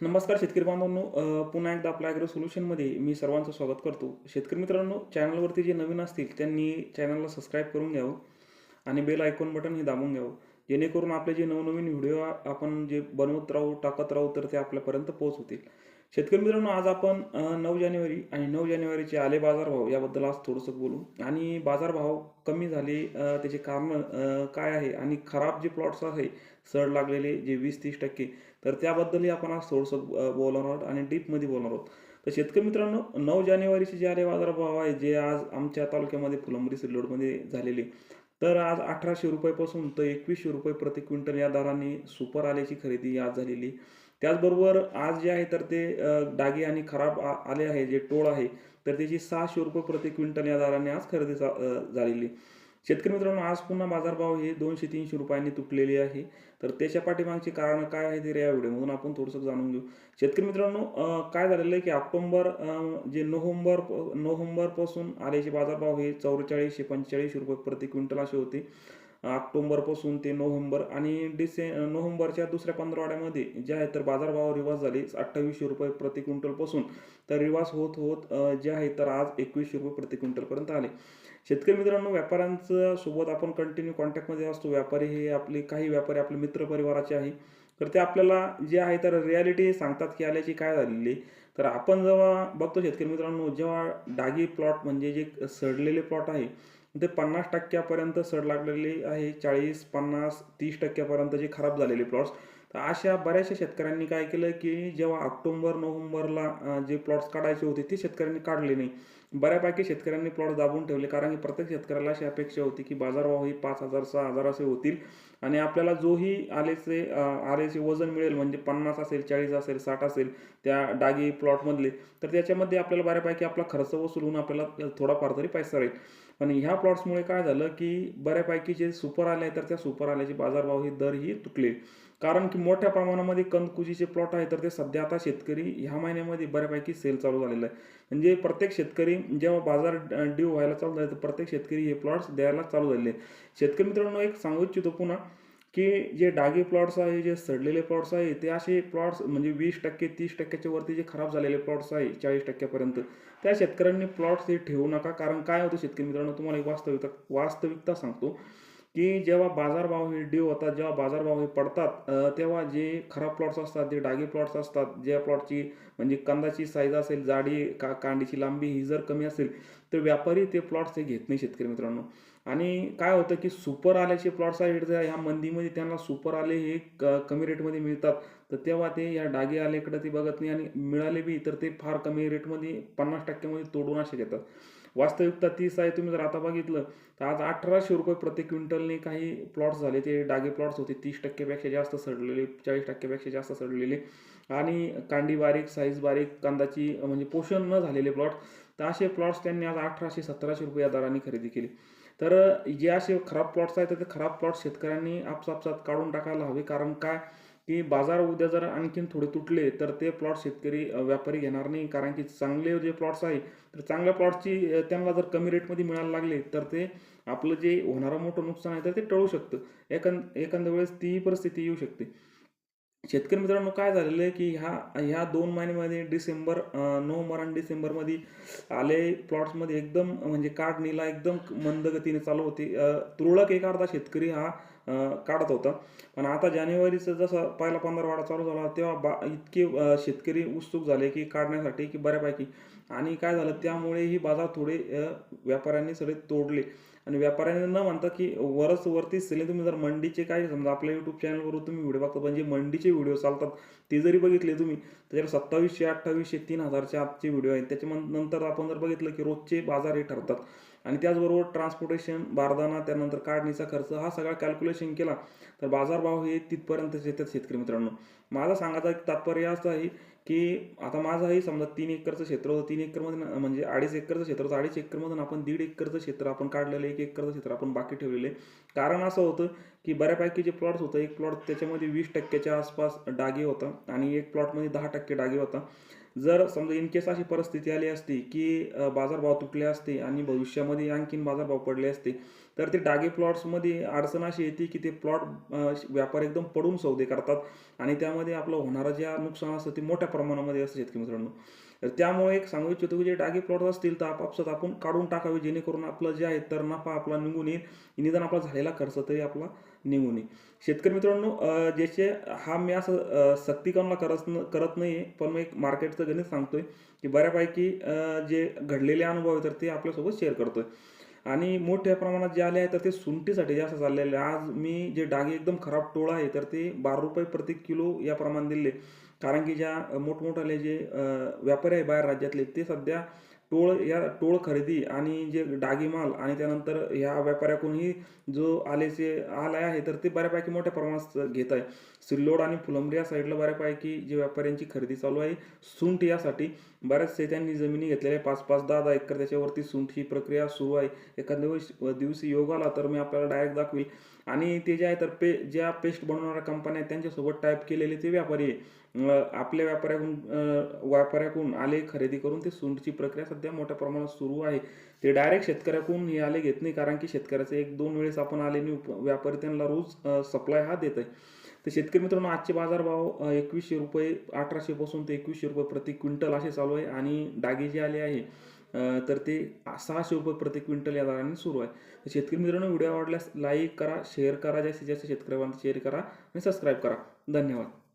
नमस्कार शेतकरी बांधवांनो पुन्हा एकदा आपल्या ॲग्रो सोल्युशनमध्ये मी सर्वांचं स्वागत करतो. शेतकरी मित्रांनो चॅनलवरती जे नवीन असतील त्यांनी चॅनलला सबस्क्राईब करून घ्यावं आणि बेल आयकॉन बटन हे दाबून घ्यावं. जेणेकरून आपले जे नवनवीन व्हिडिओ आपण जे बनवत राहू टाकत राहू तर ते आपल्यापर्यंत पोहोचवतील शेतकरी मित्रांनो आज आपण नऊ जानेवारी आणि नऊ जानेवारीचे आले बाजारभाव याबद्दल आज थोडंसं बोलू. आणि बाजारभाव कमी झाले त्याचे कारण काय आहे आणि खराब जे प्लॉट्स आहे सड लागलेले जे वीस तीस टक्के तर त्याबद्दलही आपण आज थोडंसं बोलणार आहोत आणि डीपमध्ये बोलणार आहोत. तर शेतकरी मित्रांनो नऊ जानेवारीचे जे आले बाजारभाव आहे जे आज आमच्या तालुक्यामध्ये फुलंबरी सिल्लोडमध्ये झालेले तर आज अठराशे रुपयापासून तर एकवीसशे रुपये प्रति क्विंटल या दराने सुपर आल्याची खरेदी आज झालेली. त्याचबरोबर आज जे आहे तर ते डागे आणि खराब आले आहे जे टोळ आहे तर त्याची सहाशे रुपये प्रति क्विंटल या दराने आज खरेदी झालेली. शेतकरी मित्रांनो आज पुन्हा बाजारभाव हे दोनशे तीनशे रुपयांनी तुटलेले आहे. तर त्याच्या पाठीमागची कारण काय आहे ते या व्हिडिओमधून आपण थोडंसं जाणून घेऊ. शेतकरी मित्रांनो काय झालेलं आहे की ऑक्टोंबर जे नोव्हेंबर नोव्हेंबरपासून आल्याचे बाजारभाव हे चौवेचाळीसशे पंचेचाळीस रुपये प्रति क्विंटल असे होते. ऑक्टोंबरपासून ते नोव्हेंबर आणि डिसे नोव्हेंबरच्या दुसऱ्या पंधरवाड्यामध्ये जे आहे तर बाजारभाव रिवाज झाले. अठ्ठावीसशे रुपये प्रति क्विंटलपासून तर रिवाज होत होत जे आहे तर आज एकवीसशे रुपये प्रति क्विंटलपर्यंत आले. शेतकरी मित्रांनो व्यापाऱ्यांचं सोबत आपण कंटिन्यू कॉन्टॅक्टमध्ये असतो. व्यापारी हे आपले काही व्यापारी आपले मित्र परिवाराचे आहे. तर ते आपल्याला जे आहे तर रियालिटी सांगतात की आल्याची काय झालेली आहे. तर आपण जेव्हा बघतो शेतकरी मित्रांनो जेव्हा डागी प्लॉट म्हणजे जे सडलेले प्लॉट आहे ते पन्नास टक्क्यापर्यंत सड लागलेले आहे. चाळीस पन्नास तीस टक्क्यापर्यंत जे खराब झालेले प्लॉट्स तर अशा बऱ्याचशा शेतकऱ्यांनी काय केलं की जेव्हा ऑक्टोंबर नोव्हेंबरला जे प्लॉट्स काढायचे होते ते शेतकऱ्यांनी काढले नाही. बऱ्यापैकी शेतकऱ्यांनी प्लॉट दाबून ठेवले. कारण की प्रत्येक शेतकऱ्याला अशी अपेक्षा होती की बाजारभाव ही पाच हजार सहा हजार असे होतील. आणि आपल्याला जोही आलेचे आलेचे वजन मिळेल म्हणजे पन्नास असेल चाळीस असेल साठ असेल त्या डागी प्लॉटमधले तर त्याच्यामध्ये आपल्याला बऱ्यापैकी आपला खर्च वसूल होऊन आपल्याला थोडाफार तरी पैसा राहील. पण ह्या प्लॉट्समुळे काय झालं की बऱ्यापैकी जे सुपर आले तर त्या सुपर आल्याचे बाजारभाव हे दरही तुटले. कारण की मोठ्या प्रमाणामध्ये कंदकुजीचे प्लॉट आहे तर ते सध्या आता शेतकरी ह्या महिन्यामध्ये बऱ्यापैकी सेल चालू झालेला आहे. म्हणजे प्रत्येक शेतकरी जेव्हा बाजार ड्यू व्हायला चालू झाले तर प्रत्येक शेतकरी हे प्लॉट्स द्यायला चालू झालेले आहे. शेतकरी मित्रांनो एक सांगू इच्छितो पुन्हा की जे डागी प्लॉट्स आहे जे सडलेले प्लॉट्स आहे ते असे प्लॉट्स म्हणजे वीस टक्के तीस टक्क्याच्या वरती जे खराब झालेले प्लॉट्स आहे चाळीस टक्क्यापर्यंत त्या शेतकऱ्यांनी प्लॉट्स हे ठेवू नका. कारण काय होतं शेतकरी मित्रांनो तुम्हाला एक वास्तविकता वास्तविकता सांगतो. की जेव्हा बाजारभाव हे डीव होतात जेव्हा बाजारभाव हे पडतात तेव्हा जे खराब प्लॉट्स असतात जे डागी प्लॉट्स असतात ज्या प्लॉटची म्हणजे कंदाची साईज असेल जाडी का कांडीची लांबी ही जर कमी असेल तर व्यापारी ते प्लॉट्स हे घेत नाही शेतकरी मित्रांनो. आणि काय होतं की सुपर आल्याचे प्लॉट्स आहेत ह्या मंदीमध्ये त्यांना सुपर आले हे क कमी रेटमध्ये मिळतात. तर तेव्हा ते या डागे आलेकडे ते बघत नाही आणि मिळाले बी तर ते फार कमी रेटमध्ये पन्नास टक्क्यामध्ये तोडून असे घेतात. वास्तविकता तीस आहे तुम्ही जर आता बघितलं तर आज अठराशे रुपये प्रति क्विंटलने काही प्लॉट्स झाले. ते डागे प्लॉट्स होते तीस टक्क्यापेक्षा जास्त सडलेले चाळीस टक्क्यापेक्षा जास्त सडलेले. आणि कांडी बारीक साईज बारीक कांदाची म्हणजे पोषण न झालेले प्लॉट तर असे प्लॉट्स त्यांनी आज अठराशे सतराशे रुपये या दराने खरेदी केली. तर जे असे खराब प्लॉट्स आहेत तर ते खराब प्लॉट्स शेतकऱ्यांनी आपसापसात काढून टाकायला हवे. कारण काय? की बाजार उद्या जर आणखीन थोडे तुटले तर ते प्लॉट शेतकरी व्यापारी घेणार नाही. कारण की चांगले जे प्लॉट्स आहे तर चांगल्या प्लॉटची त्यांना जर कमी रेटमध्ये मिळायला लागले तर ते आपलं जे होणारं मोठं नुकसान आहे तर ते टळू शकतं. एखाद एखाद्या वेळेस ती परिस्थिती येऊ शकते. शेतकरी मित्रांनो काय झालेलं आहे की ह्या ह्या दोन महिन्यामध्ये डिसेंबर नोव्हेंबर आणि डिसेंबरमध्ये आले प्लॉट्समध्ये एकदम म्हणजे काढणीला एकदम मंद गतीने चालू होती. तुरळक एक अर्धा शेतकरी हा काढत होता. पण आता जानेवारीचं जसं पहिला पंधरवाडा चालू झाला तेव्हा बा इतके शेतकरी उत्सुक झाले की काढण्यासाठी की बऱ्यापैकी आणि काय झालं त्यामुळे ही बाजार थोडे व्यापाऱ्यांनी सगळे तोडले. आणि व्यापाऱ्यांनी न म्हणता की वरच वरती सेले तुम्ही जर मंडीचे काय समजा आपल्या यूट्यूब चॅनलवर तुम्ही व्हिडिओ बघता पण जे मंडीचे व्हिडिओ चालतात ते जरी बघितले तुम्ही त्याच्यावर सत्तावीसशे अठ्ठावीसशे तीन हजारच्या आजचे व्हिडिओ आहेत. त्याच्या नंतर आपण जर बघितलं की रोजचे बाजार हे ठरतात. आणि त्याचबरोबर ट्रान्सपोर्टेशन बारदाना त्यानंतर काढणीचा खर्च हा सगळा कॅल्क्युलेशन केला तर बाजारभाव हे तिथपर्यंत येतात शेतकरी मित्रांनो. माझा सांगायचा एक तात्पर्य असं आहे की आता माझंही समजा तीन एकरचं क्षेत्र होतं तीन एकरमधून म्हणजे अडीच एकरचं क्षेत्र होतं अडीच एकरमधून आपण दीड एकरचं क्षेत्र आपण काढलेलं एक एकरचं क्षेत्र आपण बाकी ठेवलेलं आहे. कारण असं होतं की बऱ्यापैकी जे प्लॉट्स होतं एक प्लॉट त्याच्यामध्ये वीस टक्क्याच्या आसपास डागे होता आणि एक प्लॉटमध्ये दहा टक्के डागे होता. जर समजा इन केस अशी परिस्थिती आली असती की बाजारभाव तुटले असते आणि भविष्यामध्ये आणखीन बाजारभाव पडले असते तर ते डागे प्लॉट्समध्ये अडचण अशी येते की ते प्लॉट व्यापार एकदम पडून सौदे करतात आणि त्यामध्ये आपलं होणारं ज्या नुकसान असतं ते मोठ्या प्रमाणामध्ये असतं शेतकरी मित्रांनो. तर त्यामुळे एक सांगू इच्छितो की जे डागे प्लॉट असतील तर आपापसात आपण काढून टाकावे जेणेकरून आपलं जे आहे तर नफा आपला निघून येईल. निदान आपला झालेला खर्च तरी आपला निघून येईल. शेतकरी मित्रांनो ज्याचे हा मी असं सक्तीकरणला करत न करत नाही पण मी एक मार्केटचं गणित सांगतोय की बऱ्यापैकी जे घडलेले अनुभव आहे तर ते आपल्यासोबत शेअर करतोय. आणि मोठ्या प्रमाणात जे आले आहे तर ते सुंटीसाठी जास्त चाललेले आज मी जे डागे एकदम खराब टोळ आहे तर ते बारा रुपये प्रति किलो या प्रमाण दिले. कारण की ज्या मोठमोठाले जे व्यापारी आहे बाहेर राज्यातले ते सध्या टोळ या टोळ खरेदी आणि जे डागीमाल आणि त्यानंतर ह्या व्यापाऱ्याकडूनही जो आलेचे आलाय आहे तर ते बऱ्यापैकी मोठ्या प्रमाणात घेत आहे. सिल्लोड आणि फुलंब्री या साईडला बऱ्यापैकी जे व्यापाऱ्यांची खरेदी चालू आहे. सुंठ यासाठी बऱ्याचसे त्यांनी जमिनी घेतलेल्या आहे पाच पाच दहा दहा एकर त्याच्यावरती सुंठ ही प्रक्रिया सुरू आहे. एखाद्या दिवशी दिवशी योग आला तर मी आपल्याला डायरेक्ट दाखवेल. आणि ते जे आहे तर पे ज्या पेस्ट बनवणाऱ्या कंपन्या आहेत त्यांच्यासोबत टाईप केलेले ते व्यापारी आहे आपल्या व्यापाऱ्याकडून व्यापाऱ्याकडून आले खरेदी करून ते सुंडची प्रक्रिया सध्या मोठ्या प्रमाणात सुरू आहे. ते डायरेक्ट शेतकऱ्याकडून हे आले घेत नाही कारण की शेतकऱ्याचे एक दोन वेळेस आपण आले आणि उप- व्यापारी त्यांना रोज सप्लाय हा देत आहे तर शेतकरी मित्रांनो आजचे बाजारभाव एकवीसशे रुपये अठराशे पासून ते एकवीसशे रुपये प्रति क्विंटल असे चालू आहे आणि डागे जे आले आहे तर ते सहाशे रुपये प्रति क्विंटल या दराने सुरू आहे. तर शेतकरी मित्रांनो व्हिडिओ आवडल्यास लाईक करा शेअर करा जास्तीत जास्त शेतकऱ्यांना शेअर करा आणि सबस्क्राईब करा. धन्यवाद.